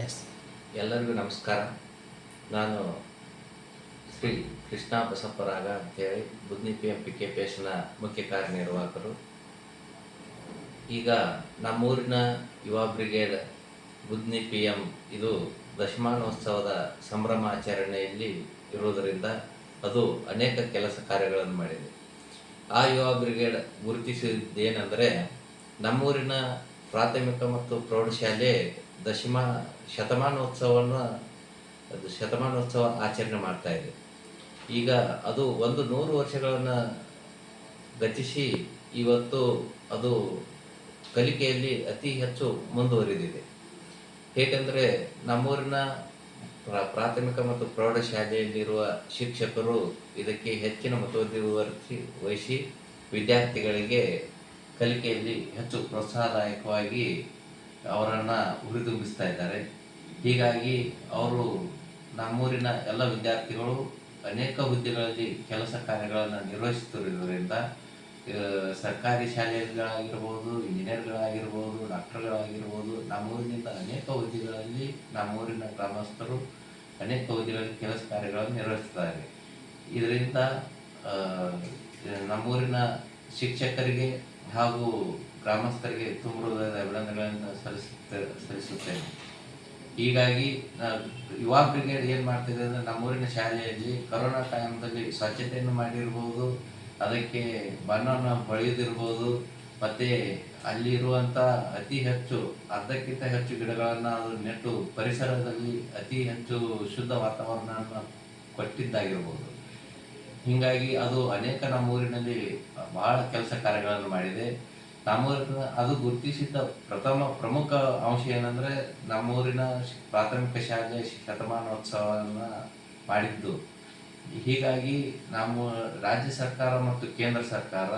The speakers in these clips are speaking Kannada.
ಎಸ್ ಎಲ್ಲರಿಗೂ ನಮಸ್ಕಾರ. ನಾನು ಶ್ರೀ ಕೃಷ್ಣ ಬಸಪ್ಪರಾಗ ಅಂತೇಳಿ Budni P M P K P ಎಸ್ನ ಮುಖ್ಯ ಕಾರ್ಯನಿರ್ವಾಹಕರು. ಈಗ ನಮ್ಮೂರಿನ ಯುವ ಬ್ರಿಗೇಡ್ ಬುದ್ನಿ ಪಿ ಎಂ ಇದು ದಶಮಾನೋತ್ಸವದ ಸಂಭ್ರಮಾಚರಣೆಯಲ್ಲಿ ಇರುವುದರಿಂದ ಅದು ಅನೇಕ ಕೆಲಸ ಕಾರ್ಯಗಳನ್ನು ಮಾಡಿದೆ. ಆ ಯುವ ಬ್ರಿಗೇಡ್ ಗುರುತಿಸಿದ್ದೇನೆಂದರೆ ನಮ್ಮೂರಿನ ಪ್ರಾಥಮಿಕ ಮತ್ತು ಪ್ರೌಢಶಾಲೆ ದಶಮ ಶತಮಾನೋತ್ಸವವನ್ನು, ಅದು ಶತಮಾನೋತ್ಸವ ಆಚರಣೆ ಮಾಡ್ತಾ ಇದೆ. ಈಗ ಅದು ಒಂದು ನೂರು ವರ್ಷಗಳನ್ನು ಗತಿಸಿ ಇವತ್ತು ಅದು ಕಲಿಕೆಯಲ್ಲಿ ಅತಿ ಹೆಚ್ಚು ಮುಂದುವರಿದಿದೆ. ಏಕೆಂದರೆ ನಮ್ಮೂರಿನ ಪ್ರ- ಪ್ರಾಥಮಿಕ ಮತ್ತು ಪ್ರೌಢಶಾಲೆಯಲ್ಲಿರುವ ಶಿಕ್ಷಕರು ಇದಕ್ಕೆ ಹೆಚ್ಚಿನ ಮುತುವರ್ಜಿ ವಹಿಸಿ ವಿದ್ಯಾರ್ಥಿಗಳಿಗೆ ಕಲಿಕೆಯಲ್ಲಿ ಹೆಚ್ಚು ಪ್ರೋತ್ಸಾಹದಾಯಕವಾಗಿ ಅವರನ್ನು ಹುರಿದುಂಬಿಸ್ತಾ ಇದ್ದಾರೆ. ಹೀಗಾಗಿ ಅವರು ನಮ್ಮೂರಿನ ಎಲ್ಲ ವಿದ್ಯಾರ್ಥಿಗಳು ಅನೇಕ ಹುದ್ದೆಗಳಲ್ಲಿ ಕೆಲಸ ಕಾರ್ಯಗಳನ್ನು ನಿರ್ವಹಿಸುತ್ತಿರುವುದರಿಂದ ಸರ್ಕಾರಿ ಶಾಲೆಗಳಾಗಿರ್ಬೋದು, ಇಂಜಿನಿಯರ್ಗಳಾಗಿರ್ಬೋದು, ಡಾಕ್ಟರ್ಗಳಾಗಿರ್ಬೋದು, ನಮ್ಮೂರಿನಿಂದ ಅನೇಕ ಹುದ್ದೆಗಳಲ್ಲಿ, ನಮ್ಮೂರಿನ ಗ್ರಾಮಸ್ಥರು ಅನೇಕ ಹುದ್ದೆಗಳಲ್ಲಿ ಕೆಲಸ ಕಾರ್ಯಗಳನ್ನು ನಿರ್ವಹಿಸ್ತಾರೆ ಇದರಿಂದ ನಮ್ಮೂರಿನ ಶಿಕ್ಷಕರಿಗೆ ಹಾಗೂ ಗ್ರಾಮಸ್ಥರಿಗೆ ತುಂಬ ಹೃದಯದ ಅಭಿನಂದನೆಗಳನ್ನು ಸಲ್ಲಿಸುತ್ತೆ, ಸಲ್ಲಿಸುತ್ತೇನೆ. ಹೀಗಾಗಿ ಯುವ ಬ್ರಿಗೇಡ್ ಏನು ಮಾಡ್ತಿದೆ ಅಂದರೆ ನಮ್ಮೂರಿನ ಶಾಲೆಯಲ್ಲಿ ಕೊರೋನಾ ಟೈಮ್ದಲ್ಲಿ ಸ್ವಚ್ಛತೆಯನ್ನು ಮಾಡಿರ್ಬೋದು, ಅದಕ್ಕೆ ಬಣ್ಣವನ್ನು ಬಳಿದಿರ್ಬೋದು ಮತ್ತು ಅಲ್ಲಿರುವಂಥ ಅತಿ ಹೆಚ್ಚು, ಅರ್ಧಕ್ಕಿಂತ ಹೆಚ್ಚು ಗಿಡಗಳನ್ನು ಅದು ನೆಟ್ಟು ಪರಿಸರದಲ್ಲಿ ಅತಿ ಹೆಚ್ಚು ಶುದ್ಧ ವಾತಾವರಣವನ್ನು ಕೊಟ್ಟಿದ್ದಾಗಿರ್ಬೋದು. ಹೀಗಾಗಿ ಅದು ಅನೇಕ ನಮ್ಮೂರಿನಲ್ಲಿ ಬಹಳ ಕೆಲಸ ಕಾರ್ಯಗಳನ್ನು ಮಾಡಿದೆ. ನಮ್ಮೂರಿನ ಅದು ಗುರುತಿಸಿದ ಪ್ರಥಮ ಪ್ರಮುಖ ಅಂಶ ಏನಂದ್ರೆ ನಮ್ಮೂರಿನ ಪ್ರಾಥಮಿಕ ಶಾಲೆ ಶತಮಾನೋತ್ಸವವನ್ನು ಮಾಡಿದ್ದು. ಹೀಗಾಗಿ ನಮ್ಮ ರಾಜ್ಯ ಸರ್ಕಾರ ಮತ್ತು ಕೇಂದ್ರ ಸರ್ಕಾರ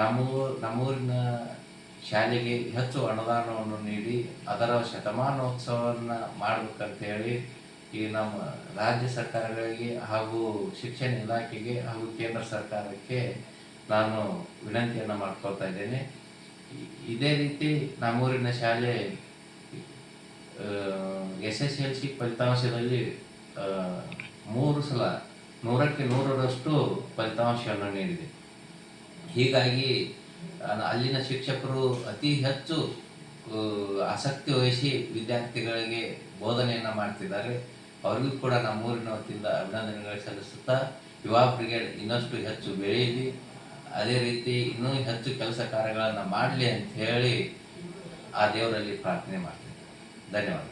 ನಮ್ಮ ನಮ್ಮೂರಿನ ಶಾಲೆಗೆ ಹೆಚ್ಚು ಅನುದಾನವನ್ನು ನೀಡಿ ಅದರ ಶತಮಾನೋತ್ಸವವನ್ನು ಮಾಡ್ಬೇಕಂತ ಹೇಳಿ ಈ ನಮ್ಮ ರಾಜ್ಯ ಸರ್ಕಾರಗಳಿಗೆ ಹಾಗೂ ಶಿಕ್ಷಣ ಇಲಾಖೆಗೆ ಹಾಗೂ ಕೇಂದ್ರ ಸರ್ಕಾರಕ್ಕೆ ನಾನು ವಿನಂತಿಯನ್ನು ಮಾಡ್ಕೊಳ್ತಾ ಇದ್ದೇನೆ. ಇದೇ ರೀತಿ ನಮ್ಮೂರಿನ ಶಾಲೆ ಎಸ್ ಎಸ್ ಎಲ್ ಸಿ ಫಲಿತಾಂಶದಲ್ಲಿ ಮೂರು ಸಲ ನೂರಕ್ಕೆ ನೂರರಷ್ಟು ಫಲಿತಾಂಶವನ್ನು ನೀಡಿದೆ. ಹೀಗಾಗಿ ಅಲ್ಲಿನ ಶಿಕ್ಷಕರು ಅತಿ ಹೆಚ್ಚು ಆಸಕ್ತಿ ವಹಿಸಿ ವಿದ್ಯಾರ್ಥಿಗಳಿಗೆ ಬೋಧನೆಯನ್ನು ಮಾಡ್ತಿದ್ದಾರೆ. ಅವರಿಗೂ ಕೂಡ ನಮ್ಮೂರಿನ ವತಿಯಿಂದ ಅಭಿನಂದನೆಗಳು ಸಲ್ಲಿಸುತ್ತಾ, ಯುವ ಬ್ರಿಗೇಡ್ ಇನ್ನಷ್ಟು ಹೆಚ್ಚು ಬೆಳೆಯಲಿ ಅದೇ ರೀತಿ ಇನ್ನೂ ಹೆಚ್ಚು ಕೆಲಸ ಕಾರ್ಯಗಳನ್ನು ಮಾಡಲಿ ಅಂತ ಹೇಳಿ ಆ ದೇವರಲ್ಲಿ ಪ್ರಾರ್ಥನೆ ಮಾಡ್ತೀನಿ. ಧನ್ಯವಾದ